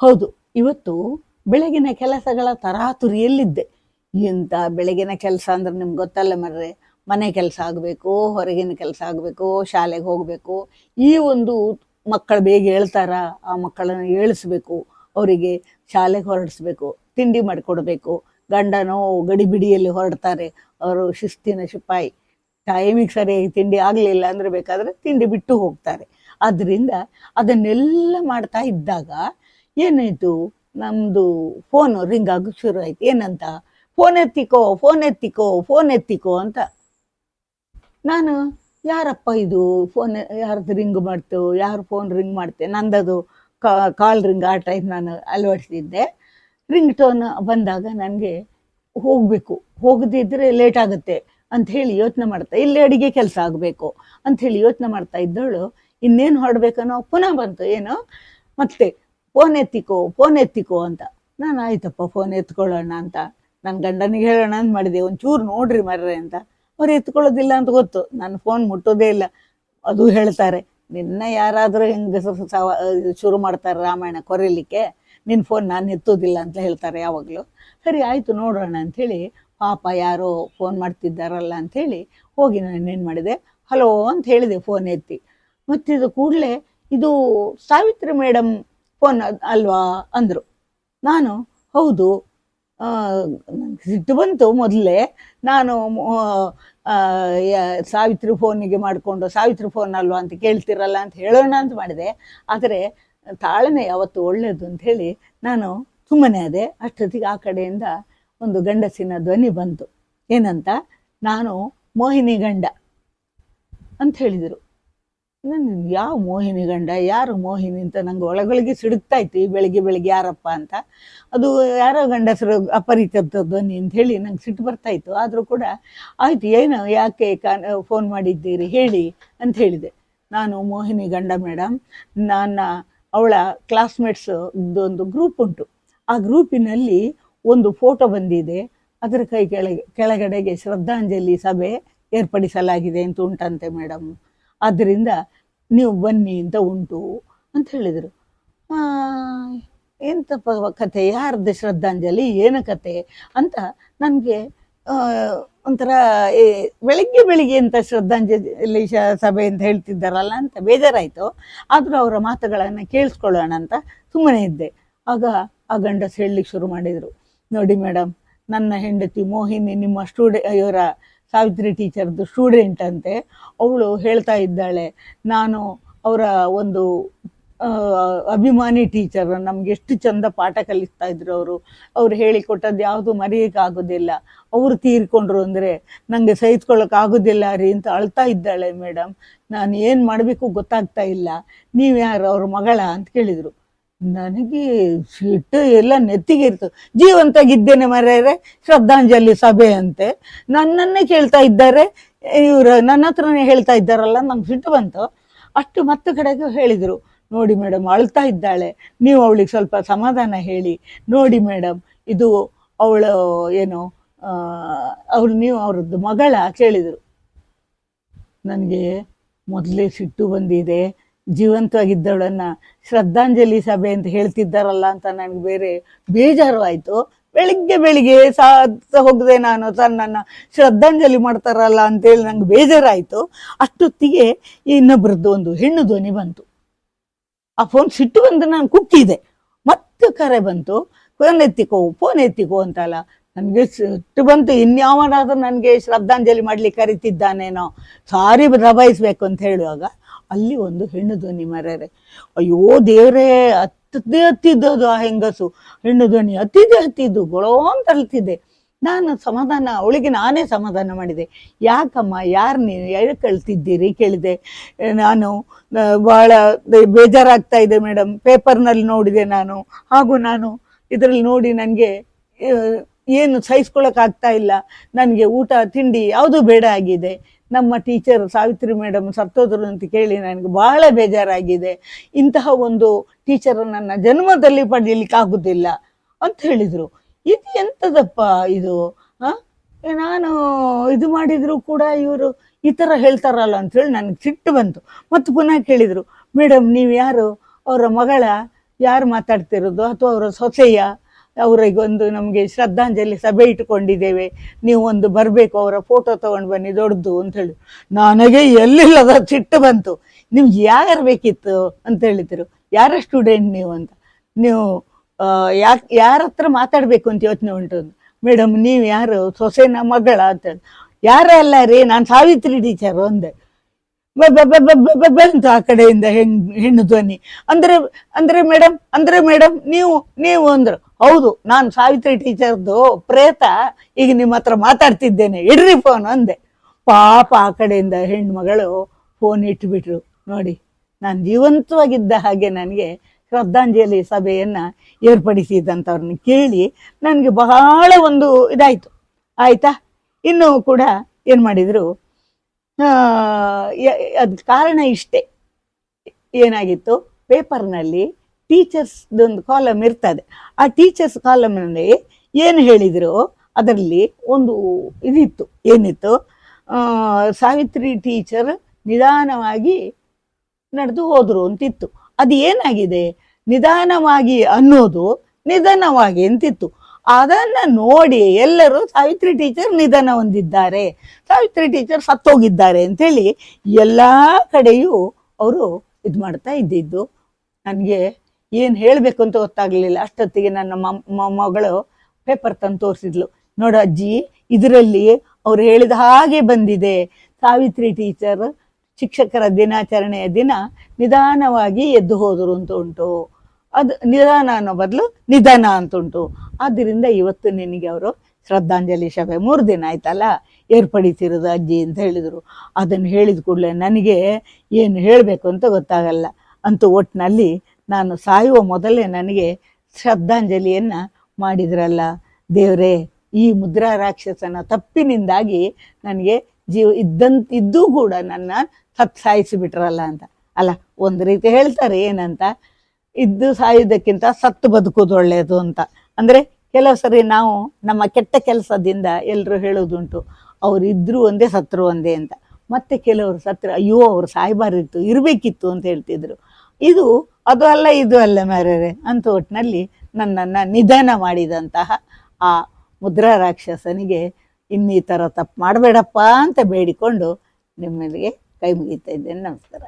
ಹೌದು, ಇವತ್ತು ಬೆಳಗಿನ ಕೆಲಸಗಳ ತರಾತುರಿಯಲ್ಲಿದ್ದೆ. ಇಂಥ ಬೆಳಗಿನ ಕೆಲಸ ಅಂದ್ರೆ ನಿಮ್ಗೆ ಗೊತ್ತಲ್ಲ ಮರ್ರೆ, ಮನೆ ಕೆಲಸ ಆಗಬೇಕು, ಹೊರಗಿನ ಕೆಲಸ ಆಗಬೇಕು, ಶಾಲೆಗೆ ಹೋಗಬೇಕು. ಈ ಒಂದು ಮಕ್ಕಳು ಬೇಗ ಹೇಳ್ತಾರ, ಆ ಮಕ್ಕಳನ್ನು ಏಳಿಸ್ಬೇಕು, ಅವರಿಗೆ ಶಾಲೆಗೆ ಹೊರಡಿಸ್ಬೇಕು, ತಿಂಡಿ ಮಾಡಿಕೊಡ್ಬೇಕು. ಗಂಡನೋ ಗಡಿಬಿಡಿಯಲ್ಲಿ ಹೊರಡ್ತಾರೆ, ಅವರು ಶಿಸ್ತಿನ ಸಿಪಾಯಿ ಟೈಮಿಗೆ ಸರಿಯಾಗಿ ತಿಂಡಿ ಆಗಲಿಲ್ಲ ಅಂದರೆ ಬೇಕಾದರೆ ತಿಂಡಿ ಬಿಟ್ಟು ಹೋಗ್ತಾರೆ. ಆದ್ದರಿಂದ ಅದನ್ನೆಲ್ಲ ಮಾಡ್ತಾ ಇದ್ದಾಗ ಏನಾಯಿತು ನಮ್ಮದು ಫೋನ್ ರಿಂಗ್ ಆಗೋಕ್ಕೆ ಶುರು ಆಯ್ತು. ಏನಂತ? ಫೋನ್ ಎತ್ತಿಕೋ ಫೋನ್ ಎತ್ತಿಕೋ ಫೋನ್ ಎತ್ತಿಕೋ ಅಂತ. ನಾನು, ಯಾರಪ್ಪ ಇದು? ಫೋನ್ ಯಾರ್ದು ರಿಂಗ್ ಮಾಡ್ತು? ಯಾರು ಫೋನ್ ರಿಂಗ್ ಮಾಡ್ತೆ? ನಂದದು ಕಾಲ್ ರಿಂಗ್ ಆ ಟೈಪ್ ನಾನು ಅಳವಡಿಸಿದ್ದೆ. ರಿಂಗ್ ಟೋನ್ ಬಂದಾಗ ನನಗೆ, ಹೋಗಬೇಕು. ಹೋಗದಿದ್ದರೆ ಲೇಟ್ ಆಗುತ್ತೆ. ಅಂತ ಹೇಳಿ ಯೋಚನೆ ಮಾಡ್ತಾ, ಇಲ್ಲಿ ಅಡಿಗೆ ಕೆಲಸ ಆಗಬೇಕು. ಅಂತ ಹೇಳಿ ಯೋಚನೆ ಮಾಡ್ತಾ ಇದ್ದವಳು ಇನ್ನೇನು ಹೊರಡ್ಬೇಕನ್ನೋ ಪುನಃ ಬಂತು, ಏನು. ಮತ್ತೆ ಫೋನ್ ಎತ್ತಿಕೋ ಫೋನ್ ಎತ್ತಿಕೋ ಅಂತ. ನಾನು ಆಯ್ತಪ್ಪ ಫೋನ್ ಎತ್ಕೊಳ್ಳೋಣ ಅಂತ. ನನ್ನ ಗಂಡನಿಗೆ ಹೇಳೋಣ ಅಂತ ಮಾಡಿದೆ. ಒಂಚೂರು ನೋಡ್ರಿ ಮರ್ರೆ ಅಂತ. ಅವ್ರು ಎತ್ಕೊಳ್ಳೋದಿಲ್ಲ ಅಂತ ಗೊತ್ತು. ನನ್ನ ಫೋನ್ ಮುಟ್ಟೋದೇ ಇಲ್ಲ. ಅದು ಹೇಳ್ತಾರೆ, ನಿನ್ನ ಯಾರಾದರೂ ಹೆಂಗೆ ಶುರು ಮಾಡ್ತಾರೆ ರಾಮಾಯಣ ಕೊರೀಲಿಕ್ಕೆ. ನಿನ್ನ ಫೋನ್ ನಾನು ಎತ್ತೋದಿಲ್ಲ ಅಂತ ಹೇಳ್ತಾರೆ ಯಾವಾಗಲೂ. ಸರಿ, ಆಯಿತು ನೋಡೋಣ ಅಂಥೇಳಿ ಪಾಪ ಯಾರೋ ಫೋನ್ ಮಾಡ್ತಿದ್ದಾರಲ್ಲ ಅಂಥೇಳಿ ಹೋಗಿ ನಾನು ಏನು ಮಾಡಿದೆ ಹಲೋ ಅಂತ ಹೇಳಿದೆ ಫೋನ್ ಎತ್ತಿ. ಮತ್ತಿದು ಕೂಡಲೇ, ಇದು ಸಾವಿತ್ರಿ ಮೇಡಮ್ ಫೋನ್ ಅಲ್ವಾ ಅಂದರು. ನಾನು ಹೌದು ಸಿಟ್ಟು ಬಂತು ಮೊದಲೇ. ನಾನು ಸಾವಿತ್ರಿ ಫೋನಿಗೆ ಮಾಡಿಕೊಂಡು, ಸಾವಿತ್ರಿ ಫೋನ್ ಅಲ್ವಾ ಅಂತ ಕೇಳ್ತಿರಲ್ಲ ಅಂತ ಹೇಳೋಣ ಅಂತ ಮಾಡಿದೆ. ಆದರೆ ತಾಳ್ಮೆ ಯಾವತ್ತು ಒಳ್ಳೆಯದು ಅಂತ ಹೇಳಿ ನಾನು ಸುಮ್ಮನೆ ಅದೇ ಅಷ್ಟೊತ್ತಿಗೆ ಆ ಕಡೆಯಿಂದ ಒಂದು ಗಂಡಸಿನ ಧ್ವನಿ ಬಂತು. ಏನಂತ? ನಾನು ಮೋಹಿನಿ ಗಂಡ ಅಂತ ಹೇಳಿದರು. ನಾನು ಯಾವ ಮೋಹಿನಿ ಗಂಡ, ಯಾರು ಮೋಹಿನಿ ಅಂತ ನಂಗೆ ಒಳಗೊಳಗೆ ಸಿಡುಕ್ತಾ ಇತ್ತು ಈ ಬೆಳಿಗ್ಗೆ ಬೆಳಿಗ್ಗೆ ಯಾರಪ್ಪ ಅಂತ. ಅದು ಯಾರೋ ಗಂಡಸರು ಅಪರಿಚಿತ ಧ್ವನಿ ಅಂತ ಹೇಳಿ ನಂಗೆ ಸಿಟ್ಟು ಬರ್ತಾ ಇತ್ತು ಆದರೂ ಕೂಡ ಆಯ್ತು, ಏನು, ಯಾಕೆ ಕಾನ್ ಫೋನ್ ಮಾಡಿದ್ದೀರಿ, ಹೇಳಿ ಅಂತ ಹೇಳಿದೆ. ನಾನು ಮೋಹಿನಿ ಗಂಡ ಮೇಡಮ್ ನನ್ನ, ಅವಳ ಕ್ಲಾಸ್ಮೇಟ್ಸ್ ಒಂದು ಗ್ರೂಪ್ ಉಂಟು. ಆ ಗ್ರೂಪಿನಲ್ಲಿ ಒಂದು ಫೋಟೋ ಬಂದಿದೆ. ಅದರ ಕೈ ಕೆಳಗೆ, ಕೆಳಗಡೆಗೆ ಶ್ರದ್ಧಾಂಜಲಿ ಸಭೆ ಏರ್ಪಡಿಸಲಾಗಿದೆ ಅಂತ ಉಂಟಂತೆ ಮೇಡಮ್ ಆದ್ದರಿಂದ ನೀವು ಬನ್ನಿ ಅಂತ ಉಂಟು ಅಂತ ಹೇಳಿದರು. ಪ ಕಥೆ? ಯಾರ್ದು ಶ್ರದ್ಧಾಂಜಲಿ? ಏನು ಕತೆ ಅಂತ ನನಗೆ ಒಂಥರ ಬೆಳಿಗ್ಗೆ ಬೆಳಿಗ್ಗೆ ಅಂತ ಶ್ರದ್ಧಾಂಜಲಿ ಸಭೆ ಅಂತ ಹೇಳ್ತಿದ್ದಾರಲ್ಲ ಅಂತ ಬೇಜಾರಾಯಿತು. ಆದರೂ ಅವರ ಮಾತುಗಳನ್ನು ಕೇಳಿಸ್ಕೊಳ್ಳೋಣ ಅಂತ ಸುಮ್ಮನೆ ಇದ್ದೆ. ಆಗ ಆ ಗಂಡಸು ಹೇಳಲಿಕ್ಕೆ ಶುರು ಮಾಡಿದರು. ನೋಡಿ ಮೇಡಮ್ ನನ್ನ ಹೆಂಡತಿ ಮೋಹಿನಿ ನಿಮ್ಮ ಸ್ಟೂಡೆ, ಇವರ ಸಾವಿತ್ರಿ ಟೀಚರ್ದು ಸ್ಟೂಡೆಂಟ್ ಅಂತೆ. ಅವಳು ಹೇಳ್ತಾ ಇದ್ದಾಳೆ, ನಾನು ಅವರ ಒಂದು ಅಭಿಮಾನಿ ಟೀಚರ್, ನಮ್ಗೆ ಎಷ್ಟು ಚಂದ ಪಾಠ ಕಲಿಸ್ತಾ ಇದ್ರು ಅವರು. ಅವ್ರು ಹೇಳಿಕೊಟ್ಟದ್ದು ಯಾವುದು ಮರೆಯೋಕ್ಕಾಗೋದಿಲ್ಲ ಅವರು ತೀರ್ಕೊಂಡ್ರು ಅಂದರೆ ನನಗೆ ಸಹಿಸ್ಕೊಳ್ಳೋಕ್ಕಾಗೋದಿಲ್ಲ ರೀ ಅಂತ ಅಳ್ತಾ ಇದ್ದಾಳೆ ಮೇಡಮ್ ನಾನು ಏನು ಮಾಡಬೇಕು ಗೊತ್ತಾಗ್ತಾ ಇಲ್ಲ. ನೀವು ಯಾರು ಅವ್ರ ಮಗಳ? ಅಂತ ಕೇಳಿದರು. ನನಗೆ ಸಿಟ್ಟು ಎಲ್ಲ ನೆತ್ತಿಗೆ ಇರ್ತದೆ ಜೀವಂತಾಗಿದ್ದೇನೆ ಮರ್ಯಾರೆ ಶ್ರದ್ಧಾಂಜಲಿ ಸಭೆ ಅಂತೆ. ನನ್ನನ್ನೇ ಕೇಳ್ತಾ ಇದ್ದಾರೆ. ಇವರು ನನ್ನ ಹತ್ರನೇ ಹೇಳ್ತಾ ಇದ್ದಾರಲ್ಲ, ನಂಗೆ ಸಿಟ್ಟು ಬಂತು. ಅಷ್ಟು ಮತ್ತೆ ಕಡೆಗೆ ಹೇಳಿದರು. ನೋಡಿ ಮೇಡಮ್ ಅಳ್ತಾ ಇದ್ದಾಳೆ. ನೀವು ಅವಳಿಗೆ ಸ್ವಲ್ಪ ಸಮಾಧಾನ ಹೇಳಿ. ನೋಡಿ ಮೇಡಮ್ ಇದು ಅವಳು, ಏನು ಅವ್ರು ನೀವು ಅವ್ರದ್ದು ಮಗಳ ಕೇಳಿದರು. ನನಗೆ ಮೊದಲೇ ಸಿಟ್ಟು ಬಂದಿದೆ. ಜೀವಂತವಾಗಿದ್ದವಳನ್ನ ಶ್ರದ್ಧಾಂಜಲಿ ಸಭೆ ಅಂತ ಹೇಳ್ತಿದ್ದಾರಲ್ಲ ಅಂತ ನನಗೆ ಬೇರೆ ಬೇಜಾರು ಆಯಿತು ಬೆಳಿಗ್ಗೆ ಬೆಳಿಗ್ಗೆ ಸಾತ್ ಹೋಗದೆ ನಾನು ತನ್ನನ್ನು ಶ್ರದ್ಧಾಂಜಲಿ ಮಾಡ್ತಾರಲ್ಲ ಅಂತೇಳಿ ನಂಗೆ ಬೇಜಾರಾಯಿತು. ಅಷ್ಟೊತ್ತಿಗೆ ಇನ್ನೊಬ್ಬರದ್ದು ಒಂದು ಹೆಣ್ಣು ಧ್ವನಿ ಬಂತು. ಆ ಫೋನ್ ಸಿಟ್ಟು ಬಂದು ನಾನು ಕುಕ್ಕಿದೆ ಮತ್ತೆ ಕರೆ ಬಂತು. ಫೋನ್ ಎತ್ತಿಕೋ ಫೋನ್ ಎತ್ತಿಕೋ ಅಂತಲ್ಲ. ನನಗೆ ಸಿಟ್ಟು ಬಂತು. ಇನ್ಯಾವನಾದರೂ ನನಗೆ ಶ್ರದ್ಧಾಂಜಲಿ ಮಾಡ್ಲಿಕ್ಕೆ ಕರಿತಿದ್ದಾನೇನೋ. ಸಾರಿ ದಬಾಯಿಸ್ಬೇಕು ಅಂತ ಹೇಳುವಾಗ ಅಲ್ಲಿ ಒಂದು ಹೆಣ್ಣು ಧ್ವನಿ ಮರ್ಯಾರೆ ಅಯ್ಯೋ, ದೇವರೇ ಹತ್ತದೇ ಹತ್ತಿದ್ದದು ಆ ಹೆಂಗಸು. ಹೆಣ್ಣು ಧ್ವನಿ ಹತ್ತಿದೆ ಹತ್ತಿದ್ದು, ಗೊಳೋ ಅಂತ ಅಳ್ತಿದ್ದೆ ನಾನು ಸಮಾಧಾನ, ಅವಳಿಗೆ ನಾನೇ ಸಮಾಧಾನ ಮಾಡಿದೆ. ಯಾಕಮ್ಮ, ಯಾರು ನೀವು ಯಾಕೆ ಕಳ್ತಿದ್ದೀರಿ ಕೇಳಿದೆ. ನಾನು ಭಾಳ ಬೇಜಾರಾಗ್ತಾ ಇದೆ ಮೇಡಮ್ ಪೇಪರ್ನಲ್ಲಿ ನೋಡಿದೆ ನಾನು. ಹಾಗೂ ನಾನು ಇದರಲ್ಲಿ ನೋಡಿ ನನಗೆ ಏನು ಸಹಿಸ್ಕೊಳಕ್ಕಾಗ್ತಾ ಇಲ್ಲ. ನನಗೆ ಊಟ, ತಿಂಡಿ ಯಾವುದು ಬೇಡ ಆಗಿದೆ. ನಮ್ಮ ಟೀಚರ್ ಸಾವಿತ್ರಿ ಮೇಡಮ್ ಸತ್ತೋದ್ರು ಅಂತ ಕೇಳಿ ನನಗೆ ಬಹಳ ಬೇಜಾರಾಗಿದೆ. ಇಂತಹ ಒಂದು ಟೀಚರ್ ನನ್ನ ಜನ್ಮದಲ್ಲಿ ಪಡೀಲಿಕ್ಕಾಗೋದಿಲ್ಲ ಅಂತ ಹೇಳಿದರು. ಇದು ಎಂಥದಪ್ಪ ಇದು? ನಾನು ಇದು ಮಾಡಿದರೂ ಕೂಡ ಇವರು ಈ ಥರ ಹೇಳ್ತಾರಲ್ಲ ಅಂಥೇಳಿ ನನಗೆ ಸಿಟ್ಟು ಬಂತು. ಮತ್ತು ಪುನಃ ಕೇಳಿದರು ಮೇಡಮ್ ನೀವು ಯಾರು ಅವರ ಮಗಳ ಯಾರು ಮಾತಾಡ್ತಿರೋದು? ಅಥವಾ ಅವರ ಸೊಸೆಯ? ಅವರಿಗೊಂದು ನಮಗೆ ಶ್ರದ್ಧಾಂಜಲಿ ಸಭೆ ಇಟ್ಟುಕೊಂಡಿದ್ದೇವೆ. ನೀವು ಒಂದು ಬರಬೇಕು, ಅವರ ಫೋಟೋ ತಗೊಂಡು ಬನ್ನಿ, ದೊಡ್ಡದು ಅಂತ ಹೇಳಿ. ನನಗೆ ಎಲ್ಲಿಲ್ಲದ ಸಿಟ್ಟು ಬಂತು. ನಿಮ್ಗೆ ಯಾರು ಬೇಕಿತ್ತು ಅಂತ ಹೇಳಿದ್ರು. ಯಾರ ಸ್ಟೂಡೆಂಟ್ ನೀವು ಅಂತ. ನೀವು ಯಾಕೆ, ಯಾರ ಹತ್ರ ಮಾತಾಡಬೇಕು ಅಂತ ಯೋಚನೆ ಉಂಟು ಮೇಡಮ್ ನೀವು ಯಾರು ಸೊಸೆನ ಮಗಳ ಅಂತ ಹೇಳಿ. ಯಾರಲ್ಲ ರೀ, ನಾನು ಸಾವಿತ್ರಿ ಟೀಚರು ಅಂದೆ ಬಂತು ಆ ಕಡೆಯಿಂದ ಹೆಣ್, ಹೆಣ್ಣು ಧ್ವನಿ. ಅಂದ್ರೆ ಅಂದ್ರೆ ಮೇಡಮ್ ಅಂದ್ರೆ ಮೇಡಮ್ ನೀವು ನೀವು ಅಂದ್ರು, ಹೌದು, ನಾನು ಸಾವಿತ್ರಿ ಟೀಚರ್ದು ಪ್ರೇತ, ಈಗ ನಿಮ್ಮ ಹತ್ರ ಮಾತಾಡ್ತಿದ್ದೇನೆ, ಇಡ್ರಿ ಫೋನ್ ಅಂದೆ. ಪಾಪ ಆ ಕಡೆಯಿಂದ ಹೆಣ್ಮಗಳು ಫೋನ್ ಇಟ್ಬಿಟ್ರು. ನೋಡಿ, ನಾನು ಜೀವಂತವಾಗಿದ್ದ ಹಾಗೆ ನನಗೆ ಶ್ರದ್ಧಾಂಜಲಿ ಸಭೆಯನ್ನ ಏರ್ಪಡಿಸಿದಂಥವ್ರನ್ನ ಕೇಳಿ ನನಗೆ ಬಹಳ ಒಂದು ಇದಾಯ್ತು. ಆಯ್ತಾ? ಇನ್ನು ಕೂಡ ಏನು ಮಾಡಿದ್ರು? ಅದು ಕಾರಣ ಇಷ್ಟೇ. ಏನಾಗಿತ್ತು? ಪೇಪರ್ನಲ್ಲಿ ಟೀಚರ್ಸ್ದೊಂದು ಕಾಲಮ್ ಇರ್ತದೆ. ಆ ಟೀಚರ್ಸ್ ಕಾಲಮ್ನಲ್ಲಿ ಏನು ಹೇಳಿದ್ರು? ಅದರಲ್ಲಿ ಒಂದು ಇದಿತ್ತು. ಏನಿತ್ತು? ಸಾವಿತ್ರಿ ಟೀಚರ್ ನಿಧಾನವಾಗಿ ನಡೆದು ಹೋದರು ಅಂತಿತ್ತು. ಅದು ಏನಾಗಿದೆ ನಿಧಾನವಾಗಿ ಅನ್ನೋದು ನಿಧಾನವಾಗಿ ಅಂತಿತ್ತು. ಅದನ್ನ ನೋಡಿ ಎಲ್ಲರೂ ಸಾವಿತ್ರಿ ಟೀಚರ್ ನಿಧನ ಹೊಂದಿದ್ದಾರೆ. ಸಾವಿತ್ರಿ ಟೀಚರ್ ಸತ್ತೋಗಿದ್ದಾರೆ ಅಂತೇಳಿ ಎಲ್ಲ ಕಡೆಯೂ ಅವರು ಇದು ಮಾಡ್ತಾ ಇದ್ದಿದ್ದು. ನನಗೆ ಏನು ಹೇಳಬೇಕು ಅಂತ ಗೊತ್ತಾಗಲಿಲ್ಲ. ಅಷ್ಟೊತ್ತಿಗೆ ನನ್ನ ಮಗಳು ಪೇಪರ್ ತಂದು ತೋರಿಸಿದ್ಲು. ನೋಡು ಅಜ್ಜಿ, ಇದರಲ್ಲಿ ಅವ್ರು ಹೇಳಿದ ಹಾಗೆ ಬಂದಿದೆ. ಸಾವಿತ್ರಿ ಟೀಚರ್ ಶಿಕ್ಷಕರ ದಿನಾಚರಣೆಯ ದಿನ ನಿಧಾನವಾಗಿ ಎದ್ದು ಹೋದರು ಅಂತ ಉಂಟು. ಅದು ನಿಧಾನ ಅನ್ನೋ ಬದಲು ನಿಧಾನ ಅಂತುಂಟು. ಆದ್ದರಿಂದ ಇವತ್ತು ನಿನಗೆ ಅವರು ಶ್ರದ್ಧಾಂಜಲಿ ಸಭೆ ಮೂರು ದಿನ ಆಯ್ತಲ್ಲ? ಏರ್ಪಡಿಸಿರೋದು ಅಜ್ಜಿ ಅಂತ ಹೇಳಿದರು. ಅದನ್ನು ಹೇಳಿದ ಕೂಡಲೇ ನನಗೆ ಏನು ಹೇಳಬೇಕು ಅಂತ ಗೊತ್ತಾಗಲ್ಲ. ಅಂತೂ ಒಟ್ಟಿನಲ್ಲಿ ನಾನು ಸಾಯುವ ಮೊದಲೇ ನನಗೆ ಶ್ರದ್ಧಾಂಜಲಿಯನ್ನು ಮಾಡಿದ್ರಲ್ಲ. ದೇವರೇ, ಈ ಮುದ್ರಾ ರಾಕ್ಷಸನ ತಪ್ಪಿನಿಂದಾಗಿ ನನಗೆ ಜೀವ ಇದ್ದಂತ, ಇದ್ದೂ ಕೂಡ ನನ್ನ ಸತ್ ಸಾಯಿಸಿಬಿಟ್ರಲ್ಲ ಅಂತ. ಅಲ್ಲ, ಒಂದು ರೀತಿ ಹೇಳ್ತಾರೆ ಏನಂತ? ಇದ್ದು ಸಾಯುವುದಕ್ಕಿಂತ ಸತ್ತು ಬದುಕೋದು ಒಳ್ಳೆಯದು ಅಂತ. ಅಂದರೆ ಕೆಲವು ಸರಿ ನಾವು ನಮ್ಮ ಕೆಟ್ಟ ಕೆಲಸದಿಂದ ಎಲ್ಲರೂ ಹೇಳೋದುಂಟು ಅವ್ರು ಇದ್ರು ಒಂದೇ, ಸತ್ರು ಒಂದೇ ಅಂತ. ಮತ್ತೆ ಕೆಲವರು ಸತ್ರ, ಅಯ್ಯೋ, ಅವ್ರು ಸಾಯ್ಬಾರಿತ್ತು ಇರಬೇಕಿತ್ತು ಅಂತ ಹೇಳ್ತಿದ್ರು. ಇದು ಅದು ಅಲ್ಲ, ಇದು ಅಲ್ಲ ಮಾರ್ಯಾರೆ ಅಂತ ಒಟ್ಟಿನಲ್ಲಿ ನನ್ನನ್ನು ನಿಧಾನ ಮಾಡಿದಂತಹ ಆ ಮುದ್ರಾ ರಾಕ್ಷಸನಿಗೆ ಇನ್ನೀ ಥರ ತಪ್ಪು ಮಾಡಬೇಡಪ್ಪ ಅಂತ ಬೇಡಿಕೊಂಡು ನಿಮ್ಮಲ್ಲಿಗೆ ಕೈ ಮುಗಿತಾ ಇದ್ದೇನೆ. ನಮಸ್ಕಾರ.